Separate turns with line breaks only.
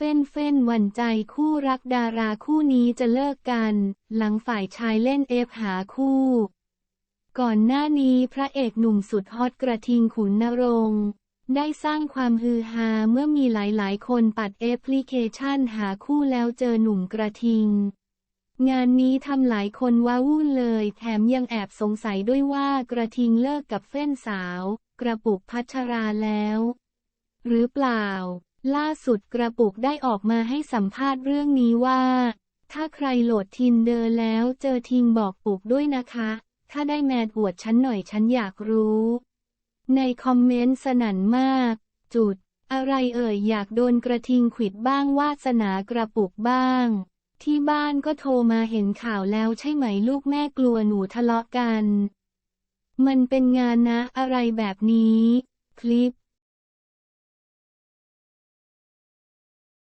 เฟ้นเฟ้นหวั่นใจคู่รักดาราคู่นี้จะเลิกกัน หลังฝ่ายชายเล่นเอฟหาคู่ ก่อนหน้านี้พระเอกหนุ่มสุดฮอตกระทิงขุนนรงค์ได้สร้างความฮือฮาเมื่อมีหลายๆ คนปัดแอปพลิเคชันหาคู่แล้วเจอหนุ่มกระทิง งานนี้ทำหลายคนว้าวุ่นเลย แถมยังแอบสงสัยด้วยว่ากระทิงเลิกกับเฟ้นสาว กระปุกพัชราแล้ว หรือเปล่า ล่าสุดกระปุกได้ออกมาให้สัมภาษณ์เรื่องนี้ว่า ถ้าใครโหลดทินเดอร์แล้วเจอทิงบอกปุกด้วยนะคะ ถ้าได้แมนอวดฉันหน่อยฉันอยากรู้ ในคอมเมนต์สนั่นมาก จุด อะไรเอ่ยอยากโดนกระทิงขิดบ้างวาสนากระปุกบ้าง ที่บ้านก็โทรมาเห็นข่าวแล้วใช่ไหมลูกแม่กลัวหนูทะเลาะกัน มันเป็นงานนะอะไรแบบนี้ คลิป